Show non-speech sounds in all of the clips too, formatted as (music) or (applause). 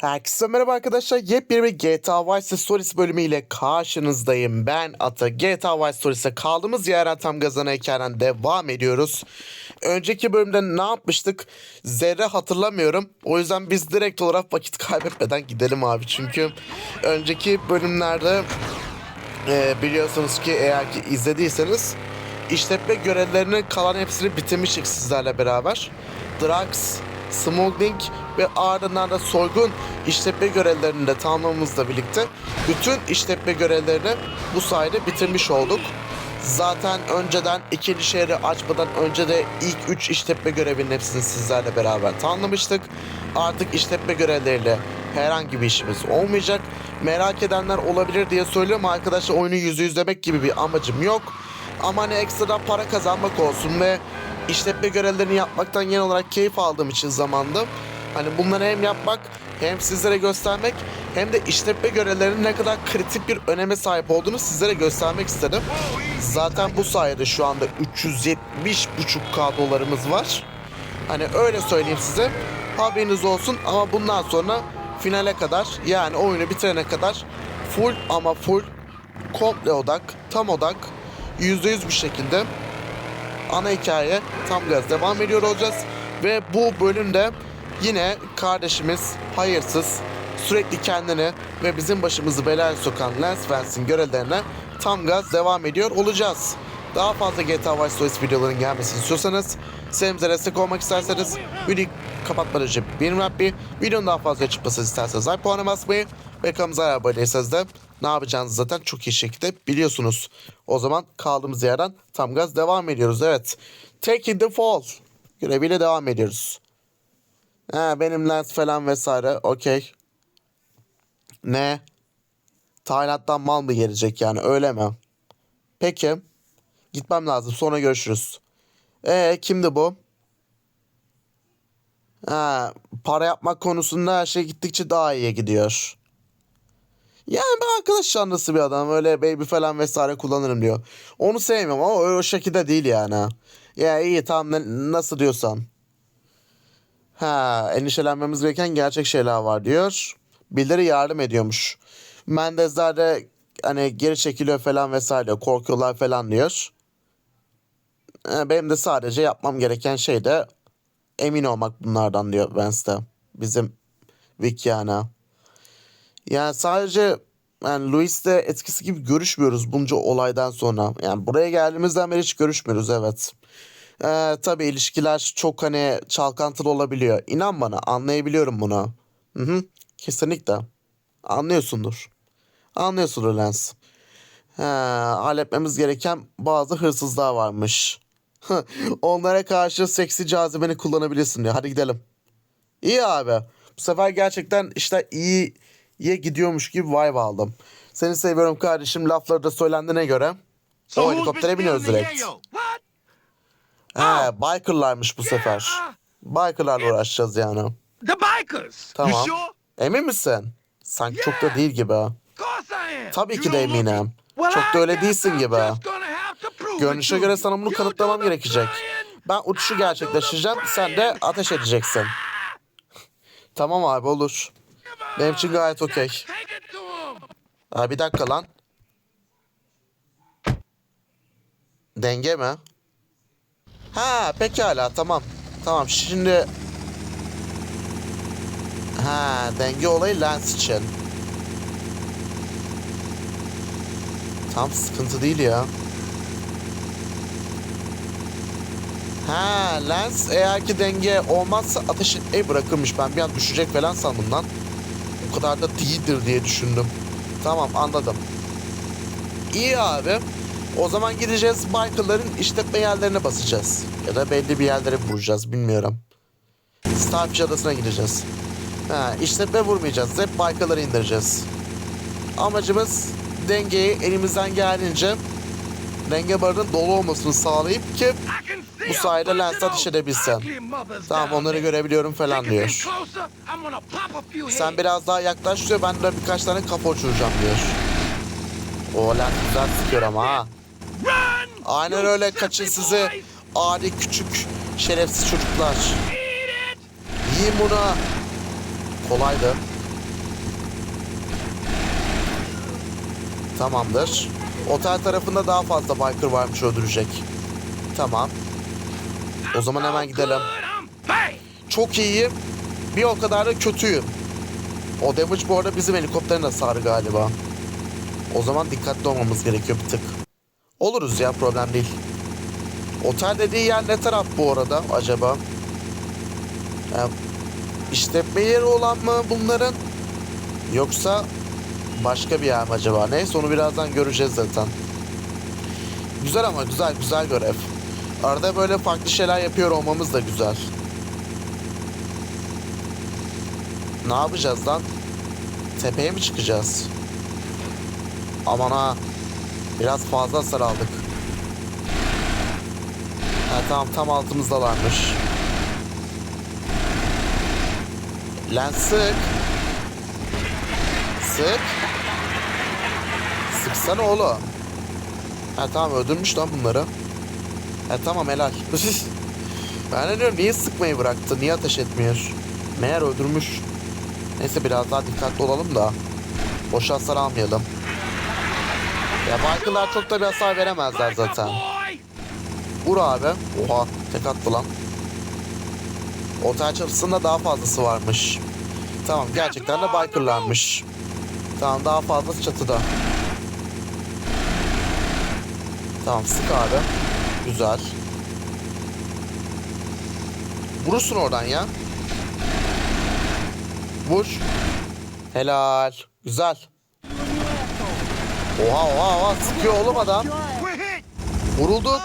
Herkese merhaba arkadaşlar. Yepyeni bir GTA Vice Stories bölümüyle karşınızdayım. Ben Ata. GTA Vice Stories'e kaldığımız yerden tam gazana hikayeden devam ediyoruz. Önceki bölümde ne yapmıştık? Zerre hatırlamıyorum. O yüzden biz direkt olarak vakit (laughs) kaybetmeden gidelim abi. Çünkü önceki bölümlerde e, biliyorsunuz ki eğer ki izlediyseniz işletme görevlerinin kalan hepsini bitirmiştik sizlerle beraber. Drugs, smuggling ve ardından da soygun işletme görevlerini de tamamlamamızla birlikte bütün işletme görevlerini bu sayede bitirmiş olduk. Zaten önceden ikinci şehri açmadan önce de ilk üç işletme görevinin hepsini sizlerle beraber tamamlamıştık. Artık işletme görevleriyle herhangi bir işimiz olmayacak. Merak edenler olabilir diye söylüyorum arkadaşlar oyunu yüzü yüzlemek gibi bir amacım yok. Ama hani ekstradan para kazanmak olsun ve işletme görevlerini yapmaktan genel olarak keyif aldığım için zamanda hani bunları hem yapmak hem sizlere göstermek hem de işletme görevlerinin ne kadar kritik bir öneme sahip olduğunu sizlere göstermek istedim. Zaten bu sayede şu anda 370,5k dolarımız var. Hani öyle söyleyeyim size. Haberiniz olsun ama bundan sonra finale kadar yani oyunu bitirene kadar full ama full komple odak, tam odak, %100 bir şekilde ana hikaye tam gaz devam ediyor olacağız. Ve bu bölümde yine kardeşimiz hayırsız sürekli kendini ve bizim başımızı belaya sokan Lance Vance'in görevlerine tam gaz devam ediyor olacağız. Daha fazla GTA Vice Stories videoların gelmesini istiyorsanız serimize destek olmak isterseniz videoyu kapatmadan önce bir rappi videonun daha fazla çıkmasını isterseniz like puanı basmayı ve kanalımıza abone değilseniz de ne yapacağınızı zaten çok iyi şekilde biliyorsunuz. O zaman kaldığımız yerden tam gaz devam ediyoruz. Evet. Taking the fall. Göreviyle devam ediyoruz. Ha, benim lens falan vesaire. Okey. Ne? Tayland'dan mal mı gelecek yani öyle mi? Peki. Gitmem lazım. Sonra görüşürüz. Ee kimdi bu? Ha, para yapmak konusunda her şey gittikçe daha iyiye gidiyor. Yani ben arkadaş canlısı bir adam. Öyle baby falan vesaire kullanırım diyor. Onu sevmiyorum ama öyle o şekilde değil yani. Ya iyi tamam ne- nasıl diyorsan. Ha endişelenmemiz gereken gerçek şeyler var diyor. Birileri yardım ediyormuş. Mendezler de hani geri çekiliyor falan vesaire korkuyorlar falan diyor. Benim de sadece yapmam gereken şey de emin olmak bunlardan diyor Vance de. Bizim Vic yani. Sadece yani Luis'le etkisi gibi görüşmüyoruz bunca olaydan sonra. Yani buraya geldiğimizden beri hiç görüşmüyoruz evet. Ee, tabii ilişkiler çok hani çalkantılı olabiliyor. İnan bana anlayabiliyorum bunu. Hı hı, kesinlikle. Anlıyorsundur. Anlıyorsundur Lens. He, halletmemiz gereken bazı hırsızlar varmış. Onlara karşı seksi cazibeni kullanabilirsin diyor. Hadi gidelim. İyi abi. Bu sefer gerçekten işte iyiye gidiyormuş gibi vibe aldım. Seni seviyorum kardeşim lafları da söylendiğine göre. O helikoptere biniyoruz direkt. He bikerlarmış bu sefer. Bikerlarla uğraşacağız yani. The bikers. Tamam. Sure? Emin misin? Sanki çok da değil gibi. Tabii ki de eminim. Well, Çok da öyle değilsin gibi. Görünüşe göre sana bunu kanıtlamam gerekecek. Ben uçuşu gerçekleştireceğim. Sen de ateş edeceksin. (laughs) Tamam abi olur. Benim için gayet okey. Aa, bir dakika lan. Denge mi? Ha pekala tamam. Tamam şimdi... Ha denge olayı lens için. Tam sıkıntı değil ya. Ha lens eğer ki denge olmazsa ateş etmeyi bırakırmış. Ben bir an düşecek falan sandım lan. Kadar da değildir diye düşündüm. Tamam anladım. İyi abi. O zaman gideceğiz bikerların işletme yerlerine basacağız. Ya da belli bir yerlere vuracağız bilmiyorum. Starfish adasına gideceğiz. Ha, işletme vurmayacağız. Hep bikerları indireceğiz. Amacımız dengeyi elimizden geldiğince denge barının dolu olmasını sağlayıp ki bu sayede lens atış edebilsem. Tamam onları görebiliyorum falan diyor. Sen biraz daha yaklaş diyor. Ben de birkaç tane kapı uçuracağım diyor. O lens güzel sıkıyor ama ha. Aynen öyle kaçın sizi adi küçük şerefsiz çocuklar. Yiyin buna. Kolaydı. Tamamdır. Otel tarafında daha fazla biker varmış öldürecek. Tamam. O zaman hemen gidelim. Çok iyiyim. Bir o kadar da kötüyüm. O damage bu arada bizim helikopterin hasarı galiba. O zaman dikkatli olmamız gerekiyor bir tık. Oluruz ya problem değil. Otel dediği yer ne taraf bu arada acaba? Ya, işletme yeri olan mı bunların? Yoksa başka bir yer mi acaba? Neyse onu birazdan göreceğiz zaten. Güzel ama güzel güzel görev. Arada böyle farklı şeyler yapıyor olmamız da güzel. Ne yapacağız lan? Tepeye mi çıkacağız? Aman ha. Biraz fazla hasar aldık. Ha, tamam tam altımızdalarmış. Lan sık. Sık. Sıksana oğlum. Ha tamam öldürmüş lan bunları. Ha tamam helal. (laughs) ben de diyorum niye sıkmayı bıraktı? Niye ateş etmiyor? Meğer öldürmüş. Neyse biraz daha dikkatli olalım da. Boş hasar almayalım. Ya Viker'lar çok da bir hasar veremezler zaten. Vur abi. Oha tek attı lan. Otel çatısında daha fazlası varmış. Tamam gerçekten de bikerlarmış. Tamam daha fazlası çatıda. Tamam sık abi. Güzel. Vurursun oradan ya. Vur. Helal. Güzel. Oha oha oha sıkıyor oğlum adam. Vurulduk.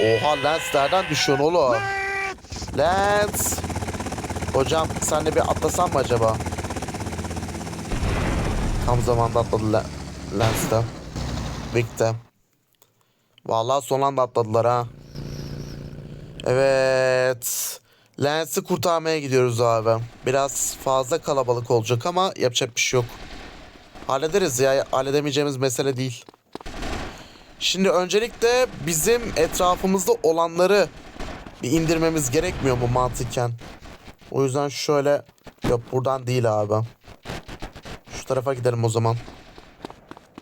Oh. Oha lens nereden düşüyorsun oğlum? Lens. Hocam sen de bir atlasan mı acaba? Tam zamanda atladı Le Lens de. Vic de. Vallahi son anda atladılar ha. Evet. Lens'i kurtarmaya gidiyoruz abi. Biraz fazla kalabalık olacak ama yapacak bir şey yok. Hallederiz ya. Halledemeyeceğimiz mesele değil. Şimdi öncelikle bizim etrafımızda olanları bir indirmemiz gerekmiyor mu mantıken? O yüzden şöyle yok buradan değil abi. Şu tarafa gidelim o zaman.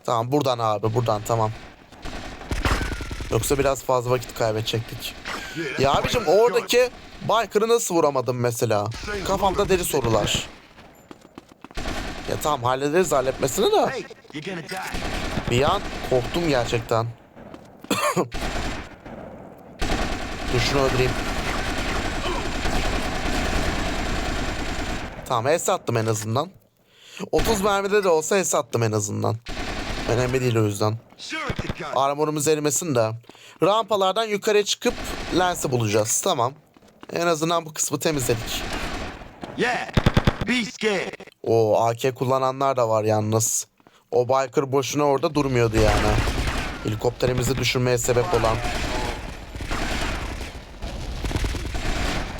Tamam buradan abi buradan tamam. Yoksa biraz fazla vakit kaybedecektik. Ya abicim oradaki biker'ı nasıl vuramadım mesela? Kafamda deli sorular. Ya tamam hallederiz halletmesini de. Bir an korktum gerçekten. (coughs) Dur şunu öldüreyim. Tamam es attım en azından. 30 mermide de olsa es attım en azından. Önemli değil o yüzden. Armorumuz erimesin de. Rampalardan yukarıya çıkıp lensi bulacağız. Tamam. En azından bu kısmı temizledik. O AK kullananlar da var yalnız. O biker boşuna orada durmuyordu yani. Helikopterimizi düşürmeye sebep olan.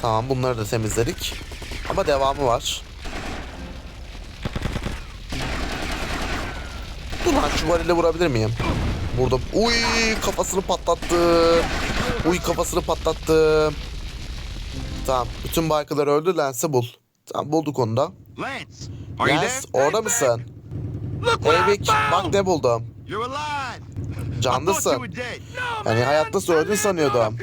Tamam bunları da temizledik. Ama devamı var. Lan şu varille vurabilir miyim? Vurdum. Uy kafasını patlattım. Uy kafasını patlattım. Tamam. Bütün biker'lar öldü. Lens'i bul. Tamam bulduk onu da. Lens there? orada mısın? Vic bak ne buldum. Canlısın. Yani man, hayatta I öldün sanıyordum.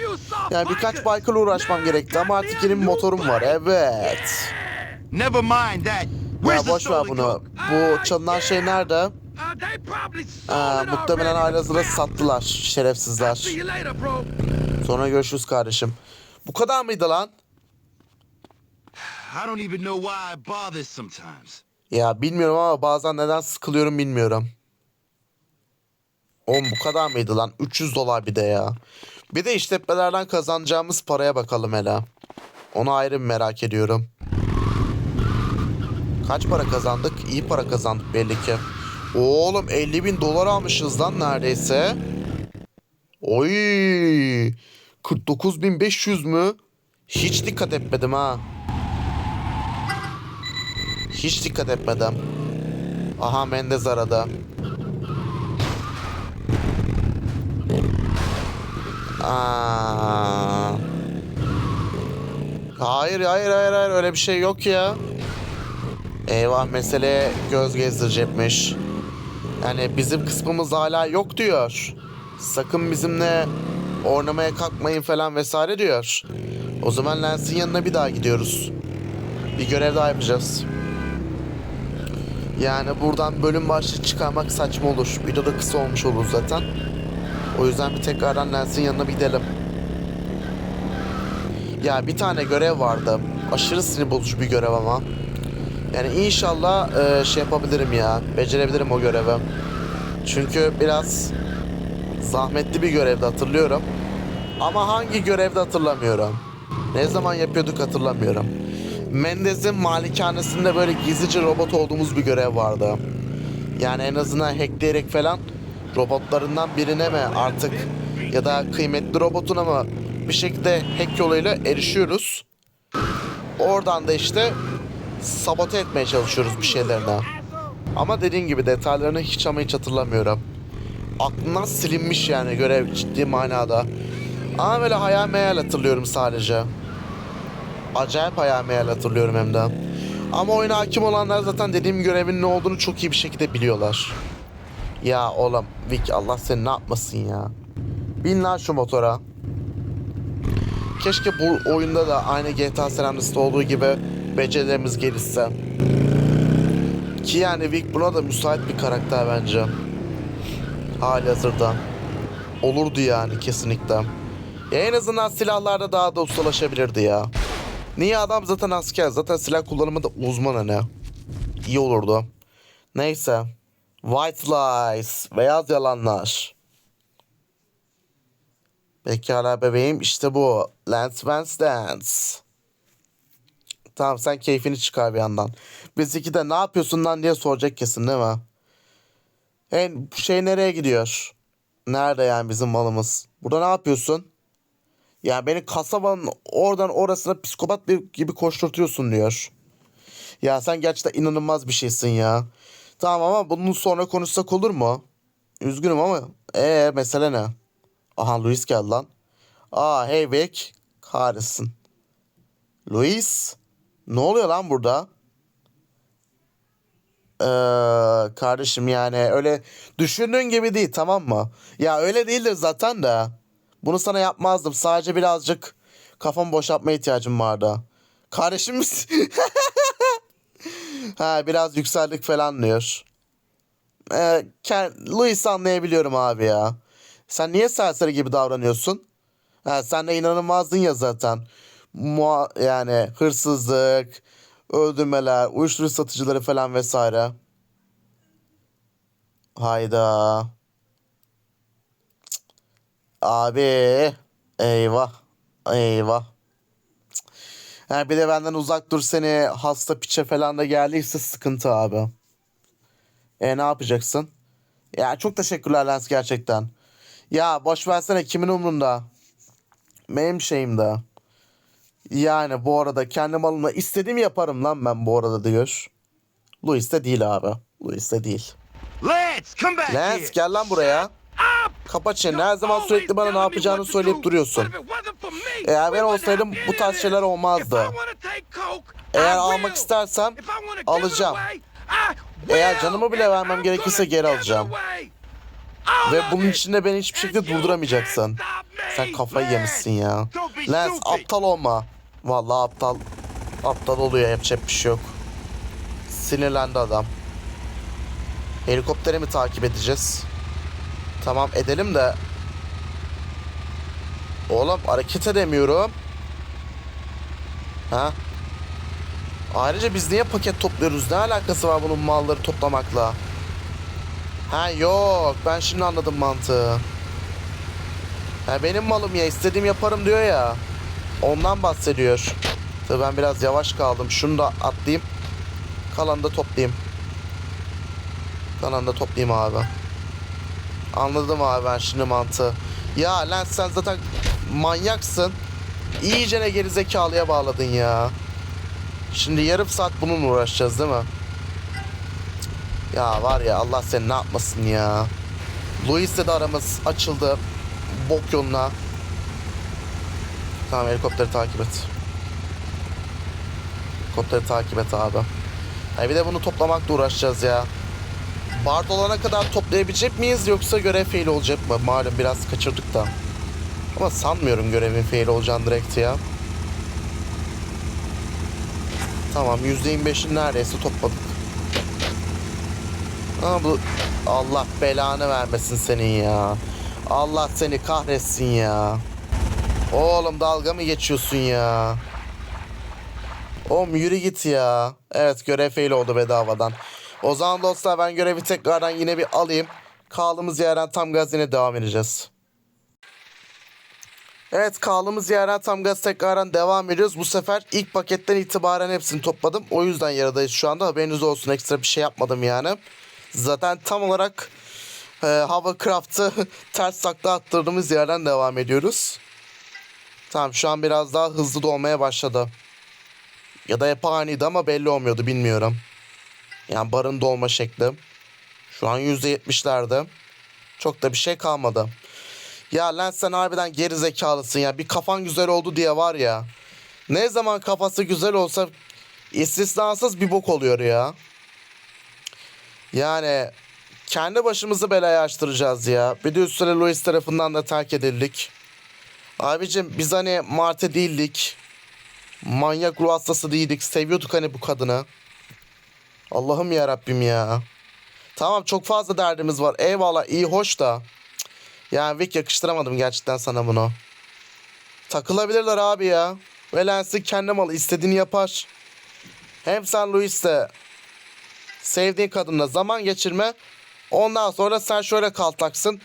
Yani birkaç biker'la uğraşmam gerekti ama artık yeni bir motorum var. Evet. Never mind that. Ya boş ver bunu. Bu çalınan şey nerede? Uh, Aa, it muhtemelen. Aylazı'da sattılar. Şerefsizler. Sonra görüşürüz kardeşim. Bu kadar mıydı lan? I don't even know why I bother sometimes. Ya bilmiyorum ama bazen neden sıkılıyorum bilmiyorum. Oğlum bu kadar mıydı lan? 300 dolar bir de ya. Bir de işletmelerden kazanacağımız paraya bakalım hele. Onu ayrı merak ediyorum. Kaç para kazandık? İyi para kazandık belli ki. Oğlum 50 bin dolar almışız lan neredeyse. Oy 49.500 mü? Hiç dikkat etmedim ha. Hiç dikkat etmedim. Aha Mendez arada. Aa. Hayır hayır hayır hayır öyle bir şey yok ya. Eyvah mesele göz gezdirecekmiş. Yani bizim kısmımız hala yok diyor. Sakın bizimle oynamaya kalkmayın falan vesaire diyor. O zaman Lens'in yanına bir daha gidiyoruz. Bir görev daha yapacağız. Yani buradan bölüm başlığı çıkarmak saçma olur. Video da kısa olmuş olur zaten. O yüzden bir tekrardan Lens'in yanına bir gidelim. Ya bir tane görev vardı. Aşırı sinir bozucu bir görev ama. Yani inşallah e, şey yapabilirim ya. Becerebilirim o görevi. Çünkü biraz zahmetli bir görevde hatırlıyorum. Ama hangi görevde hatırlamıyorum. Ne zaman yapıyorduk hatırlamıyorum. Mendez'in malikanesinde böyle gizlice robot olduğumuz bir görev vardı. Yani en azından hackleyerek falan robotlarından birine mi artık ya da kıymetli robotuna mı bir şekilde hack yoluyla erişiyoruz. Oradan da işte sabote etmeye çalışıyoruz bir şeylerine. Ama dediğin gibi detaylarını hiç ama hiç hatırlamıyorum. Aklımdan silinmiş yani görev ciddi manada. Ama böyle hayal meyal hatırlıyorum sadece. Acayip hayal meyal hatırlıyorum hem de. Ama oyuna hakim olanlar zaten dediğim görevin ne olduğunu çok iyi bir şekilde biliyorlar. Ya oğlum Vic Allah seni ne yapmasın ya. Bin lan şu motora. Keşke bu oyunda da aynı GTA San Andreas'ta olduğu gibi becerilerimiz gelişse. Ki yani Vic buna da müsait bir karakter bence. Hali hazırda. Olurdu yani kesinlikle. Ya en azından silahlarda daha da ustalaşabilirdi ya. Niye adam zaten asker zaten silah kullanımında uzman hani. İyi olurdu. Neyse. White lies. Beyaz yalanlar. Pekala bebeğim işte bu. Lance Vance Dance. Tamam sen keyfini çıkar bir yandan. Bizdeki de ne yapıyorsun lan diye soracak kesin değil mi? En şey nereye gidiyor? Nerede yani bizim malımız? Burada ne yapıyorsun? Ya beni kasabanın oradan orasına psikopat gibi koşturtuyorsun diyor. Ya sen gerçekten inanılmaz bir şeysin ya. Tamam ama bunun sonra konuşsak olur mu? Üzgünüm ama ee mesele ne? Aha Luis geldi lan. Aa hey Vic. Kahretsin. Luis. Ne oluyor lan burada? Ee, kardeşim yani öyle düşündüğün gibi değil tamam mı? Ya öyle değildir zaten de. Bunu sana yapmazdım. Sadece birazcık kafamı boşaltmaya ihtiyacım vardı. Kardeşim misin? (laughs) ha biraz yükseldik falan diyor. Ee, Louis anlayabiliyorum abi ya. Sen niye serseri gibi davranıyorsun? Ha, sen de inanılmazdın ya zaten. Mua, yani hırsızlık, öldürmeler, uyuşturucu satıcıları falan vesaire. Hayda. Abi eyvah eyvah. Ha, bir de benden uzak dur seni hasta piçe falan da geldiyse sıkıntı abi. E ne yapacaksın? Ya çok teşekkürler Lens gerçekten. Ya boş versene kimin umrunda? Benim şeyimde. Yani bu arada kendi malımla istediğimi yaparım lan ben bu arada diyor. Louis de değil abi. Louis de değil. Lance, come back here. gel lan buraya. Kapa çeneni. Her zaman sürekli bana ne yapacağını söyleyip duruyorsun. Eğer ben olsaydım bu tarz şeyler olmazdı. Eğer almak istersem alacağım. Eğer canımı bile vermem gerekirse geri alacağım. Ve bunun için de beni hiçbir şekilde durduramayacaksın. Sen kafayı yemişsin ya. Lens aptal olma. Vallahi aptal. Aptal oluyor yapacak bir şey yok. Sinirlendi adam. Helikoptere mi takip edeceğiz? Tamam edelim de. Oğlum hareket edemiyorum. Ha? Ayrıca biz niye paket topluyoruz? Ne alakası var bunun malları toplamakla? Ha yok ben şimdi anladım mantığı. Ha benim malım ya istediğim yaparım diyor ya. Ondan bahsediyor. Tabii ben biraz yavaş kaldım. Şunu da atlayayım. Kalanı da toplayayım. Kalanı da toplayayım abi. Anladım abi ben şimdi mantığı. Ya lan sen zaten manyaksın. İyice ne gerizekalıya bağladın ya. Şimdi yarım saat bununla uğraşacağız değil mi? Ya var ya Allah seni ne yapmasın ya. Luis'le de aramız açıldı. Bok yoluna. Tamam helikopteri takip et. Helikopteri takip et abi. Ay bir de bunu toplamakla uğraşacağız ya. Bard olana kadar toplayabilecek miyiz yoksa görev fail olacak mı? Malum biraz kaçırdık da. Ama sanmıyorum görevin fail olacağını direkt ya. Tamam %25'in neredeyse topladık. Ama bu Allah belanı vermesin senin ya. Allah seni kahretsin ya. Oğlum dalga mı geçiyorsun ya? Oğlum yürü git ya. Evet görev fail oldu bedavadan. O zaman dostlar ben görevi tekrardan yine bir alayım. Kaldığımız yerden tam gaz yine devam edeceğiz. Evet kaldığımız yerden tam gaz tekrardan devam ediyoruz. Bu sefer ilk paketten itibaren hepsini topladım. O yüzden yaradayız şu anda. Haberiniz olsun ekstra bir şey yapmadım yani. Zaten tam olarak e, Hovercraft'ı (laughs) ters takla attırdığımız yerden devam ediyoruz. Tamam şu an biraz daha hızlı dolmaya başladı. Ya da hep aniydi ama belli olmuyordu bilmiyorum. Yani barın dolma şekli. Şu an %70'lerde. Çok da bir şey kalmadı. Ya lan sen harbiden geri zekalısın ya. Bir kafan güzel oldu diye var ya. Ne zaman kafası güzel olsa istisnasız bir bok oluyor ya. Yani kendi başımızı belaya açtıracağız ya. Bir de üstüne Louis tarafından da terk edildik. Abicim biz hani Marte değildik. Manyak ruh hastası değildik. Seviyorduk hani bu kadını. Allah'ım ya Rabbim ya. Tamam çok fazla derdimiz var. Eyvallah iyi hoş da. Yani Vic yakıştıramadım gerçekten sana bunu. Takılabilirler abi ya. Ve Lens'in kendi malı istediğini yapar. Hem sen Louis de sevdiğin kadınla zaman geçirme. Ondan sonra sen şöyle kaltaksın.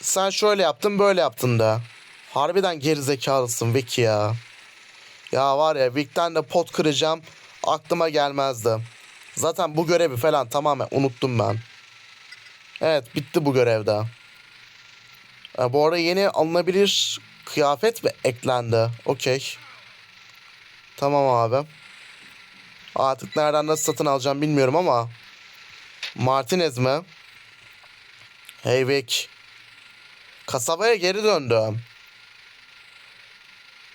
Sen şöyle yaptın böyle yaptın da. Harbiden gerizekalısın Vic ya. Ya var ya Vic'ten de pot kıracağım. Aklıma gelmezdi. Zaten bu görevi falan tamamen unuttum ben. Evet bitti bu görevde. Ha, bu arada yeni alınabilir kıyafet mi eklendi? Okey. Tamam abi. Artık nereden nasıl satın alacağım bilmiyorum ama. Martinez mi? Hey Vic. Kasabaya geri döndüm.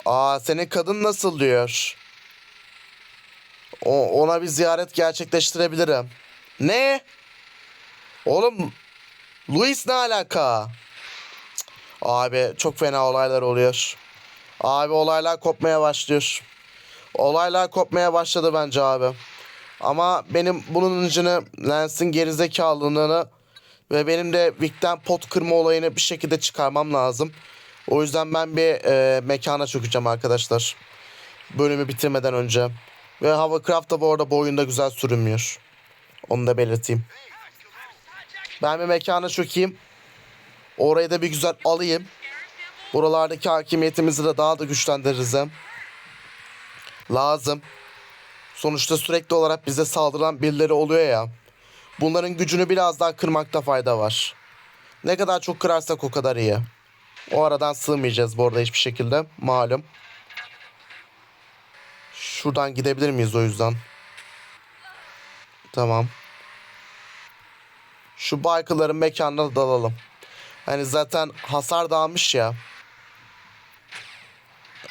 Aa senin kadın nasıl diyor. O, ona bir ziyaret gerçekleştirebilirim. Ne? Oğlum Luis ne alaka? Cık, Abi çok fena olaylar oluyor. Abi olaylar kopmaya başlıyor. Olaylar kopmaya başladı bence abi. Ama benim bunun incini Lens'in gerizekalılığını ve benim de Vic'ten pot kırma olayını bir şekilde çıkarmam lazım. O yüzden ben bir e, mekana çökeceğim arkadaşlar. Bölümü bitirmeden önce. Ve Hovercraft da bu arada bu oyunda güzel sürünmüyor. Onu da belirteyim. Ben bir mekana çökeyim. Orayı da bir güzel alayım. Buralardaki hakimiyetimizi de daha da güçlendiririz. hem. Lazım. Sonuçta sürekli olarak bize saldıran birileri oluyor ya. Bunların gücünü biraz daha kırmakta fayda var. Ne kadar çok kırarsak o kadar iyi. O aradan sığmayacağız bu arada hiçbir şekilde. Malum. Şuradan gidebilir miyiz o yüzden? Tamam. Şu biker'ların mekanına dalalım. Hani zaten hasar dağılmış ya.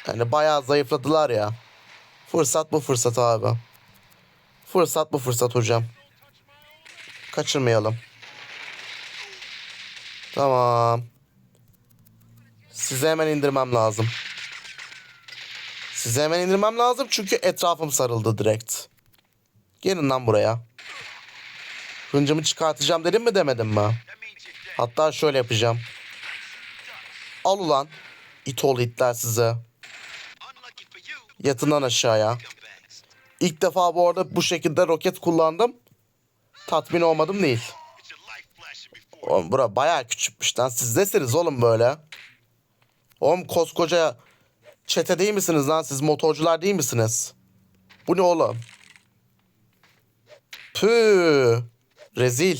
Hani bayağı zayıfladılar ya. Fırsat bu fırsat abi. Fırsat bu fırsat hocam. Kaçırmayalım. Tamam. Size hemen indirmem lazım. Size hemen indirmem lazım çünkü etrafım sarıldı direkt. Gelin lan buraya. Hıncımı çıkartacağım dedim mi demedim mi? Hatta şöyle yapacağım. Al ulan. İt oğlu itler size. Yatın lan aşağıya. İlk defa bu arada bu şekilde roket kullandım. Tatmin olmadım değil. Oğlum bura bayağı küçükmüş lan. Siz nesiniz oğlum böyle? Oğlum koskoca çete değil misiniz lan? Siz motorcular değil misiniz? Bu ne oğlum? Püh. Rezil.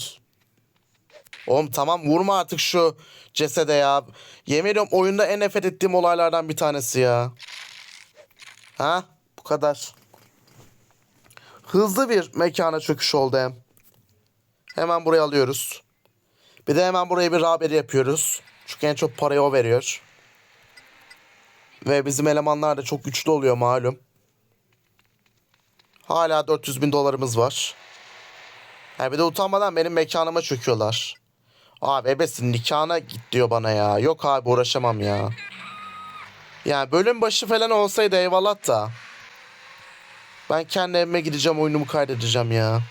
Oğlum tamam vurma artık şu cesede ya. Yemin ediyorum oyunda en nefret ettiğim olaylardan bir tanesi ya. Ha? Bu kadar. Hızlı bir mekana çöküş oldu hem. Hemen buraya alıyoruz. Bir de hemen buraya bir haberi yapıyoruz. Çünkü en çok parayı o veriyor. Ve bizim elemanlar da çok güçlü oluyor malum. Hala 400 bin dolarımız var. Ha bir de utanmadan benim mekanıma çöküyorlar. Abi ebesin nikahına git diyor bana ya. Yok abi uğraşamam ya. Yani bölüm başı falan olsaydı eyvallah da. Ben kendi evime gideceğim oyunumu kaydedeceğim ya.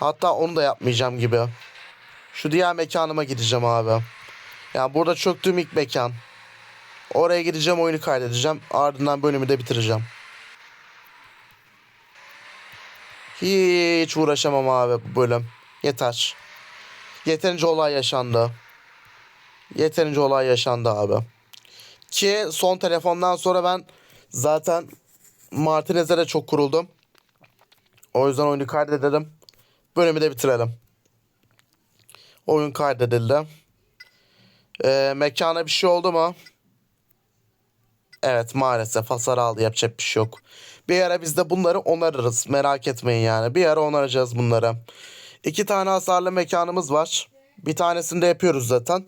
Hatta onu da yapmayacağım gibi. Şu diğer mekanıma gideceğim abi. Yani burada çöktüğüm ilk mekan. Oraya gideceğim oyunu kaydedeceğim. Ardından bölümü de bitireceğim. Hiç uğraşamam abi bu bölüm. Yeter. Yeterince olay yaşandı. Yeterince olay yaşandı abi. Ki son telefondan sonra ben zaten Martinez'e de çok kuruldum. O yüzden oyunu kaydedelim. Bölümü de bitirelim. Oyun kaydedildi. Ee, mekana bir şey oldu mu? Evet maalesef hasar aldı yapacak bir şey yok. Bir ara biz de bunları onarırız merak etmeyin yani. Bir ara onaracağız bunları. İki tane hasarlı mekanımız var. Bir tanesini de yapıyoruz zaten.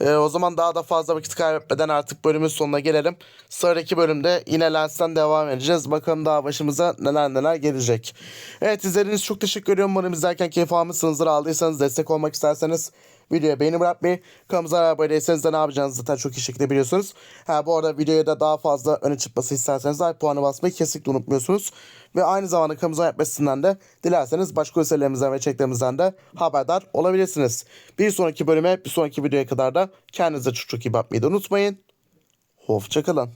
Ee, o zaman daha da fazla vakit kaybetmeden artık bölümün sonuna gelelim. Sonraki bölümde yine Lens'ten devam edeceğiz. Bakalım daha başımıza neler neler gelecek. Evet izlediğiniz çok teşekkür ediyorum. Umarım izlerken keyif almışsınızdır. Aldıysanız destek olmak isterseniz videoya beğeni bırakmayı, kanalımıza abone değilseniz de ne yapacağınızı zaten çok iyi şekilde biliyorsunuz. Ha bu arada videoya da daha fazla öne çıkması isterseniz like puanı basmayı kesinlikle unutmuyorsunuz. Ve aynı zamanda kanalımıza yapmasından da dilerseniz başka gösterilerimizden ve çeklerimizden de haberdar olabilirsiniz. Bir sonraki bölüme, bir sonraki videoya kadar da kendinize çok çok iyi bakmayı da unutmayın. Hoşçakalın.